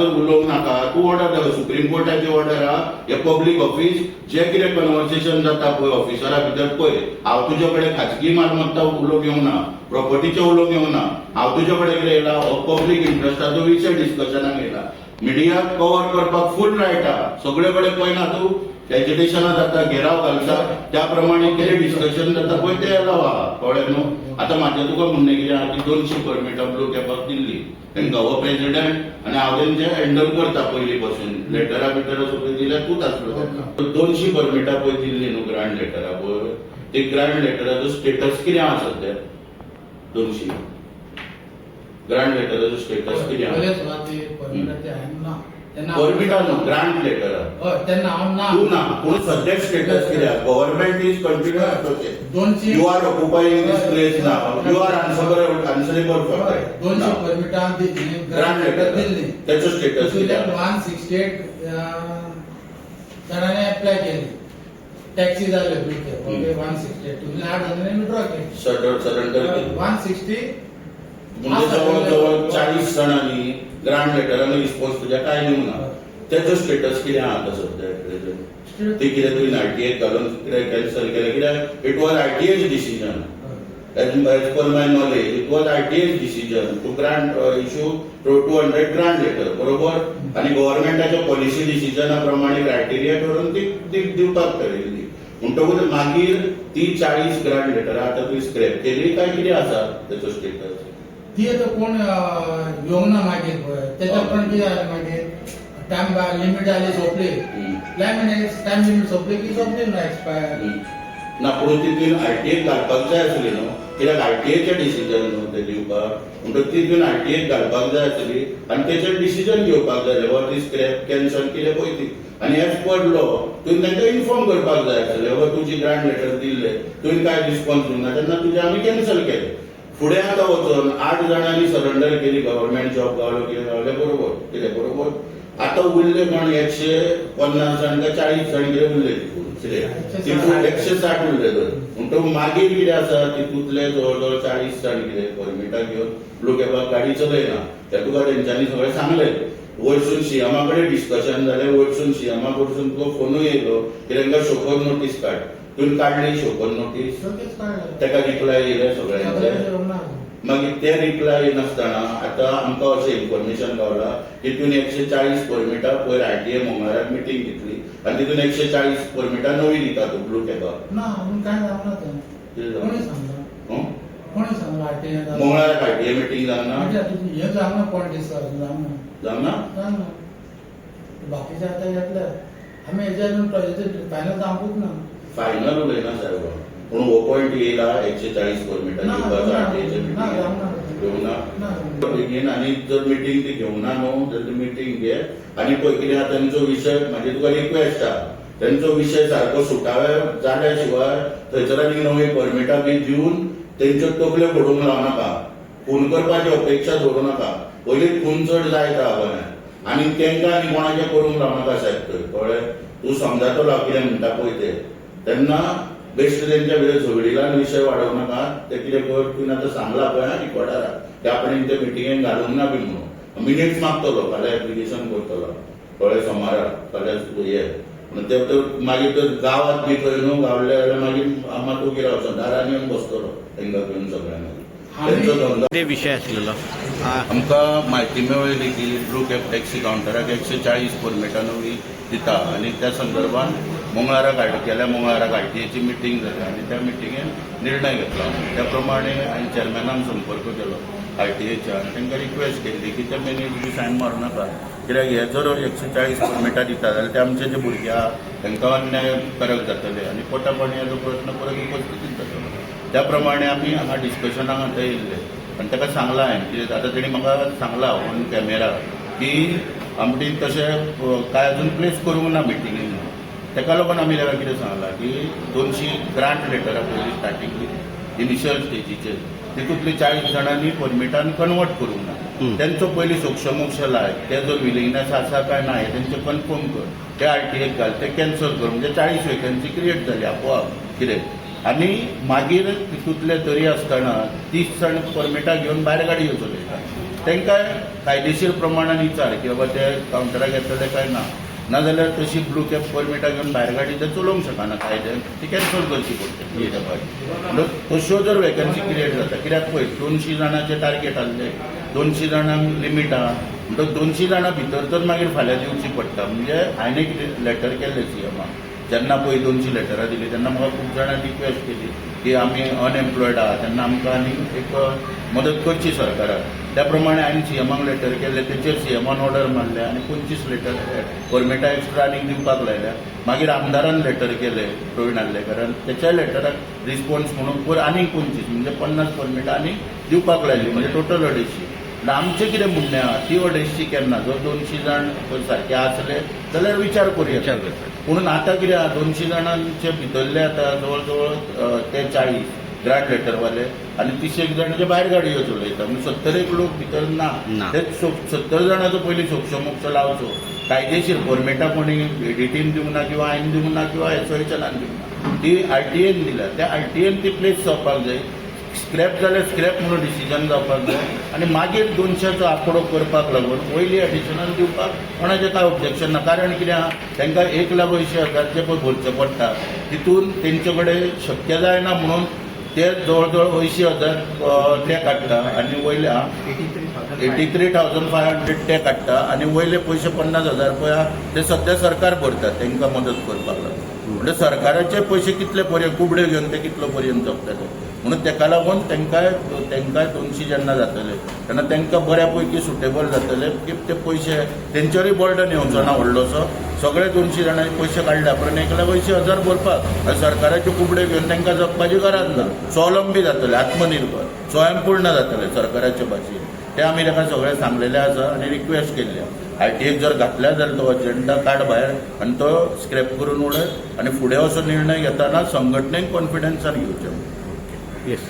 तर उलोवंक नाका. तूं ऑर्डर दाखय सुप्रीम कोर्टाची ऑर्डर आहा हे. पब्लीक ऑफिस जे कितें कन्वर्सेशन जाता पळय ऑफिसरा भितर पळय हांव तुजे कडेन खाजगी मालमत्ता उलोवंक येवंक ना. प्रॉपर्टीचे उलोवंक येवंक ना. हांव तुजे कडेन कितें येयला हो पब्लीक इंट्रस्टाचो विशय डिस्कशनाक येयला मिडियाक कव्हर करपाक फूल रायट आहा सगळे कडेन पळयना तूं. एज्युटेशनां जाता घेराव घालता त्या प्रमाणे कितें डिस्कशन जाता पळय ते अलाव आहा कळ्ळें न्हू आतां म्हाजें तुका म्हणणें कितें आहा की दोनशी परमिटां ब्लू कॅपाक दिल्ली. तांकां हो प्रेसिडेंट आनी हांव तेंचे हँडल करता पयलीं पासून लेटरा बिटरां सगळें दिल्यार तूंच आसलो तेका दोनशी परमिटां पळय दिल्ली न्हू ग्रांड लेटरा पळय ते ग्रांड लेटराचो स्टेटस कितें आहा सद्या दोनशी. ग्रांड लेटराचो स्टेटस कितें आहा? हांवें ना तेन्ना परमिटा न्हू ग्रांड लेटर हय तेन्ना हांव ना. तू ना पूण स्टेटस कित्याक गव्हर्नमेंट इज कंटिन्युअस प्रोसेस दोनशी you are occupying this place now you are answerable answerable for हय, दोनशे परमिटां ग्रांड लेटर दिल्ली त्याचो स्टेटस कित्याक वन सिक्स्टी एट जाणांनी अप्लाय केली. टॅक्सी जाले ओके हम्म. वन सिक्स्टी एट तुमी आठ जणांनी विड्रॉ केली. सरेंडर सरेंडर केली. वन सिक्स्टी म्हणजे जवळ जवळ चाळीस जणांनी ग्रांड लेटरान रिस्पॉन्स तुज्या काय दिवंक ना त्याचो स्टेटस कितें आहा आतां सध्या? प्रेझेंट ते कितें तुवें आरटीए घालून कितें कॅन्सल केलें कित्याक it was RTA's decision as per my knowledge it was was RTA's decision to grant uh, issue to 200 grant letter, बरोबर? आणि गव्हर्नमेंटाच्या पॉलिसी डिसिजना प्रमाणे क्रायटेरिया ठरवून ती ती दिवपाक ठरयल्ली म्हणटकूच मागीर ती चाळीस ग्रांट लेटर आतां तुवें स्क्रॅप केली काय? कितें आसा तेचो स्टेटस ती आता कोण अं, येवंक ना मागीर पळय तेच्या पण कितें जालें मागीर टायम लिमीट जाली सोंपली टायम टायम लिमीट सोंपली की सोंपली ना एक्सपायर ना पूण तितून आरटीए घालपाक जाय आसली न्हू कित्याक आरटीएचें डिसिजन न्हू तें दिवपाक म्हणटकूच तितून आरटीए घालपाक जाय आसली आनी तेचेर डिसिजन घेवपाक जाय वर ती स्क्रॅप कॅन्सल कितें पळय ती आनी एज पर लॉ तुवें तांकां इन्फॉर्म करपाक जाय आसलें वर तुजी ग्रांट लेटर दिल्लें तुवें काय रिस्पॉन्स दिवना तेन्ना तुजें आमी कॅन्सल केलें. फुडें आतां वचून आठ जाणांनी सरेंडर केली गव्हर्नमेंट जॉब गावलो कितें गावलें बरोबर कितें बरोबर. आतां उरले कोण? एकशे पन्नास जाण काय चाळीस जाण कितें उरले तितून तितून एकशे साठ. उरले तर. म्हणटकूच मागीर कितें आसा तितूंतले जवळ जवळ चाळीस जाण कितें परमिटां घेवन लोक एबाक गाडी चलयना तें तुका तेंच्यांनी सगळें सांगलें. वयरसून सीएमा कडेन डिस्कशन जालें वयरसून सीएमा कडसून तुका फोनूय येयलो की तांकां शोकन नोटीस काड तुवें काडली शोकन नोटीस. सगळेंच ताका रिप्लाय येयले सगळ्यांचे मागीर ते रिप्लाय नासतना आतां आमकां अशें इन्फॉर्मेशन गावला तितून एकशे चाळीस परमिटां पयर आरटीए मंगळाराक मिटींग घेतली. आनी तितून एकशे चाळीस परमिटां नवी दिता तूं ब्लू कॅपाक ना कांय जावंक ना तें कोणी जालें? सांगला? हं? कोणी सांगला आरटीए मंगळाराक आरटीए मिटींग जावना हे जावना जावंक ना बाकीचे आतां घेतले आमी फायनल जावंकूच ना. फायनल उलयना साहेब पूण हो पॉयंट येयला एकशे चाळीस परमिटां ना, दिवपाचो ना, आरटीएचे ना, जावंक ना. मिटींग घेवना ना बेगीन आनी जर मिटींग ती घेवना न्हू जाल्यार मिटींग घे. आनी पळय कितें आहा तेंचो विशय म्हाजी तुका रिक्वेस्ट आहा तेंचो विशय सारको सुटावे जाल्या शिवाय थंयसर आनी नवी परमिटां बी दिवन तेंच्यो तकल्यो फोडूंक लावनाका खून करपाची अपेक्षा दवरूं नाका. पयलींच खून चड जायत गोंयांत आनी तेंकां आनी कोणाचें करूंक लावनाका साहेब थंय कळ्ळें तूं समजातलो हांव कितें म्हणटा पळय तें तेन्ना बेश्ट तेंच्या भितर झगडीला विशय वाडोवं नाका ते कितें कर तुवें आतां सांगला पळय आं रिकॉर्डारा ते आपण ते मिटिंगेक घालूंक ना बी म्हणून. मिनिट्स मागतलो फाल्यां एप्लिकेशन करतलो कळ्ळें सोमाराक फाल्यां हे म्हणून ते तर मागीर तर गांवांत बी खंय न्हू गावले जाल्यार मागीर आम्हा तूं कितें वचो दारान येवन बसतलो तांकां घेवन सगळ्यांक तेंचो विषय आसलेलो आमकां म्हायती मेळ्ळी की कॅब टॅक्सी कावंटराक एकशे चाळीस परमिटां नवी दिता आनी त्या संदर्भान मंगळाराक घाटी केल्या मंगळाराक घाटयेची मिटींग जाली आनी त्या मिटिंगेन निर्णय घेतलो. त्या प्रमाणे हांवें चॅरमॅनान संपर्क केलो. आरटीएच्या आनी तांकां रिक्वेस्ट केल्ली की ते मिनीट तुमी सायन मारूं नाका. कित्याक हे जर एकशे चाळीस परमिटां दिता जाल्यार ते आमचे जे भुरगे आहा तांकां अन्यायकारक जातले आनी पोटापाणयाचो प्रश्न परत उपस्थितीत जातलो. त्या प्रमाणे आमी हांगा डिस्कशनाक आतां येयल्ले आनी ताका सांगला हांवें की आतां तेणी म्हाका सांगला ऑन कॅमेरा की आमटी तशें कांय काय अजून प्लेस करूंक ना मिटिंगेन ताका लागून आमी ताका कितें सांगलां की दोनशी ग्रांट लेटरां पयलीं स्टार्टींग इनिशियल स्टेजीचेर तितूंतली चाळीस जाणांनी परमिटान कन्वर्ट करूंक ना. तेंचो पयलीं सोक्षमोक्ष लाय. ते जर विलिंगनेस आसा काय ना हें तेंचें कन्फर्म कर. ते आरटीएक घाल ते कॅन्सल कर. म्हणजे चाळीस वेकन्सी क्रिएट जाली आपोआप. कितें? आनी मागीर तितूंतले तरी आसतना तीस जाण परमिटां घेवन भायर गाडयो चलयता तांकां कायदेशीर प्रमाणान विचार की बाबा ते कावंटराक येतले काय ना? नाजाल्यार तशी ब्लू कॅप परमिटा घेवन भायर गाडी ते चलोवंक शकना कायद्यान ती कॅन्सल करची पडटली म्हणून तश्यो जर वेकन्सी क्रिएट जाता कित्याक पळय दोनशी जाणांचे टार्गेट आसले दोनशी जाणांक लिमीट आहा म्हणटकच दोनशी जाणां भितर तर मागीर फाल्यां दिवची पडटा म्हणजे हांवें एक लॅटर केल्लें सीएमाक जेन्ना पळय दोनशी लेटरां दिली तेन्ना म्हाका खूब जाणां रिक्वेस्ट केली की आमी अनएम्प्लॉयड आहा तेन्ना आमकां आनी एक मदत करची सरकाराक त्या प्रमाणे हांवें सीएमाक लेटर केले तेचेर सीएमान ऑर्डर मारल्या आनी पंचवीस लेटर परमिटा एक्स्ट्रा आनीक दिवपाक लायल्या मागीर आमदारान लेटर केले प्रवीण आल्लेकरान तेच्या लेटराक रिस्पॉन्स म्हणून पर आनीक पंचवीस म्हणजे पन्नास परमिटा आनी दिवपाक लायली म्हणजे टोटल अडेचशी. आमचें कितें म्हणणें आहा ती अडेचशी केन्ना जर दोनशी जाण सारके आसले जाल्यार विचार करुया. म्हणून आता कितें आहा दोनशी जाणांचे भितरले आता जवळ जवळ ते चाळीस ग्रांट लेटरवाले आनी तिशेक जाण जे भायर गाडयो चलयता म्हणजे सत्तर एक लोक भितर ना. ते सत्तर जाणांचो पयलीं सोक्षो मोक्ष लावचो. कायदेशीर फॉर्मेटा कोणी एडिटीन दिवंक ना किंवा आयन दिवंक ना किंवा एसोएचनान दिवंक ना. ती आरटीएन दिल्या त्या आरटीएन ती प्लेस जावपाक जाय स्क्रॅप जाल्यार स्क्रॅप म्हणून डिसिजन जावपाक जाय आनी मागीर दोनशाचो आंकडो करपाक लागून पयलीं एडिशनल दिवपाक कोणाचें काय ऑब्जेक्शन ना? कारण कितें आहा तांकां एक लाख अंयशीं हजारचे पळय भरचे पडटा. तितून तेंचे कडेन शक्य जायना म्हणून ते जवळ जवळ अंयशीं हजार ते काडटा आनी वयल्या eighty three thousand five hundred ते काडटा आनी वयले पयशे पन्नास हजार पळय आहा ते सद्या सरकार भरता तांकां मदत करपाक लागून म्हणजे सरकाराचे पयशे कितले पर्यंत कुबड्यो घेवन ते कितलो पर्यंत जगतले म्हणून ताका लागून तांकांय तांकांय दोनशीं जेन्ना जातले तेन्ना तांकां बऱ्या पैकी सुटेबल जातले की ते पयशे तेंचेरूय बर्डन येवचो ना व्हडलोसो सगळे दोनशी जाणांनी पयशे काडल्या उपरांत एक लाख अंयशीं हजार भरपाक आनी सरकाराचे कुबडे घेवन तांकां जगपाची गरज ना स्वावलंबी जातले आत्मनिर्भर. स्वयंपूर्ण जातले सरकाराचे भाशेन ते आमी ताका सगळें सांगलेलें आसा आनी रिक्वेस्ट केल्ली टी एक जर घातल्या जाल्यार तो अजेंडा काड भायर आनी तो स्क्रॅप करून उडय आनी फुडें असो निर्णय घेताना संघटनेक कॉन्फिडन्सान घेवचें येस